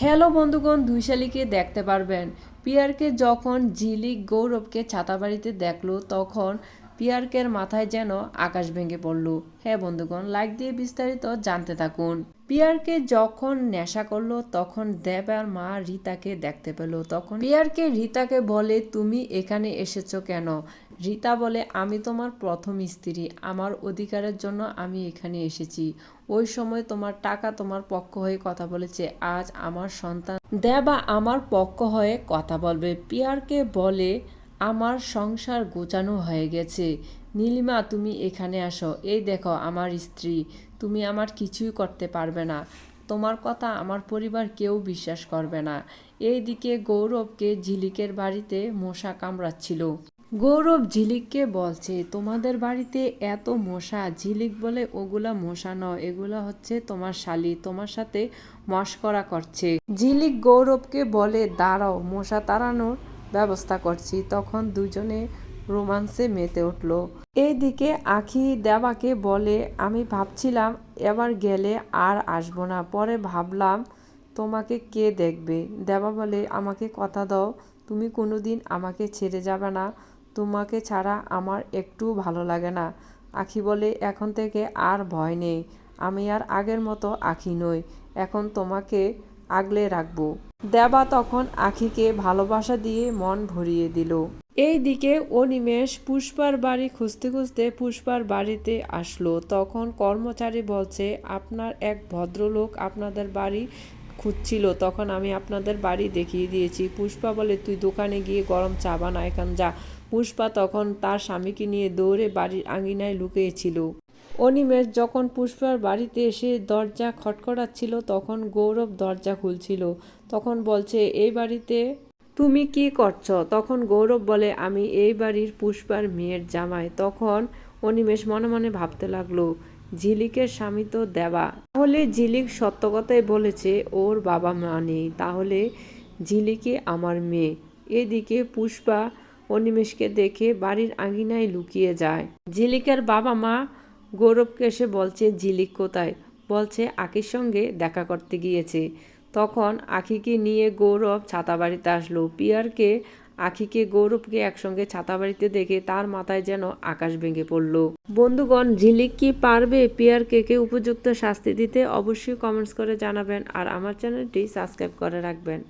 Hello বন্ধুগণ দুই শালিকে দেখতে পারবেন। পিয়ারকে যখন ঝিলিক গৌরবকে ছাতাবাড়িতে দেখল তখন পিয়ারকের মাথায় যেন আকাশ ভেঙে পড়ল। হ্যাঁ বন্ধুগণ, লাইক দিয়ে বিস্তারিত জানতে থাকুন। পিয়ারকে যখন নেশা করল, তখন দেব আর মা রীতাকে দেখতে পেল। তখন পিয়ারকে রিতাকে বলে, তুমি এখানে এসেছ কেন? রীতা বলে, আমি তোমার প্রথম স্ত্রী। আমার অধিকারের জন্য আমি এখানে এসেছি। ওই সময় তোমার টাকা তোমার পক্ষ হয়ে কথা বলেছে। আজ আমার সন্তান দেবা আমার পক্ষ হয়ে কথা বলবে। পিয়ারকে বলে আমার সংসার গোছানো হয়ে গেছে। নীলিমা, তুমি এখানে আসো। এই দেখো, আমার স্ত্রী। তুমি আমার কিছুই করতে পারবে না। তোমার কথা আমার পরিবার কেউ বিশ্বাস করবে না। এইদিকে গৌরবকে ঝিলিকের বাড়িতে মশা কামড়াচ্ছিল। গৌরব ঝিলিককে বলছে, তোমাদের বাড়িতে এত মশা, ঝিলিক বলে ওগুলা মশা নয়। এগুলা হচ্ছে তোমার শালি, তোমার সাথে মস্করা করছে। ঝিলিক গৌরবকে বলে, দাঁড়াও, মশা তাড়ানোর ব্যবস্থা করছি। তখন দুজনে রোমান্সে মেতে উঠল। এইদিকে আখি দেবাকে বলে, আমি ভাবছিলাম এবার গেলে আর আসব না। পরে ভাবলাম তোমাকে কে দেখবে? দেবা বলে, আমাকে কথা দাও। তুমি কোনোদিন আমাকে ছেড়ে যাবে না। তোমাকে ছাড়া আমার একটু ভালো লাগে না। আখি বলে, এখন থেকে আর ভয় নেই। আমি আর আগের মতো আখি নই। এখন তোমাকে আগলে রাখব। দেবা তখন আখিকে ভালোবাসা দিয়ে মন ভরিয়ে দিল। এই দিকে অনিমেষ পুষ্পার বাড়ি খুঁজতে খুঁজতে পুষ্পার বাড়িতে আসলো। তখন কর্মচারী বলছে, আপনার এক ভদ্রলোক আপনাদের বাড়ি খুঁজছিল, তখন আমি আপনাদের বাড়ি দেখিয়ে দিয়েছি। পুষ্পা বলে, তুই দোকানে গিয়ে গরম চা বানা এখন যা। পুষ্পা তখন তার স্বামীকে নিয়ে দৌড়ে বাড়ির আঙিনায় লুকিয়েছিল। অনিমেষ যখন পুষ্পার বাড়িতে এসে দরজা খটখটাচ্ছিল, তখন গৌরব দরজা খুলছিল। তখন বলছে, এই বাড়িতে তুমি কি করছ? তখন গৌরব বলে, আমি এই বাড়ির পুষ্পার মেয়ের জামাই। তখন অনিমেষ মনে মনে ভাবতে লাগল, ঝিলিকের স্বামী তো দেবা। তাহলে ঝিলিক সত্য কথাই বলেছে, ওর বাবা মা নেই। তাহলে ঝিলিকে আমার মেয়ে। এদিকে পুষ্পা অনিমেষকে দেখে বাড়ির আঙিনায় লুকিয়ে যায়। ঝিলিকের বাবা মা গৌরবকে এসে বলছে ঝিলিক কোথায়? বলছে আখির সঙ্গে দেখা করতে গিয়েছে। তখন আখিকে নিয়ে গৌরব ছাতাবাড়িতে আসলো। পিয়ারকে আখিকে গৌরবকে একসঙ্গে ছাতাবাড়িতে দেখে তার মাথায় যেন আকাশ ভেঙে পড়ল। বন্ধুগণ ঝিলিক কি পারবে? পিয়ারকে কে উপযুক্ত শাস্তি দিতে অবশ্যই কমেন্টস করে জানাবেন আর আমার চ্যানেলটি সাবস্ক্রাইব করে রাখবেন।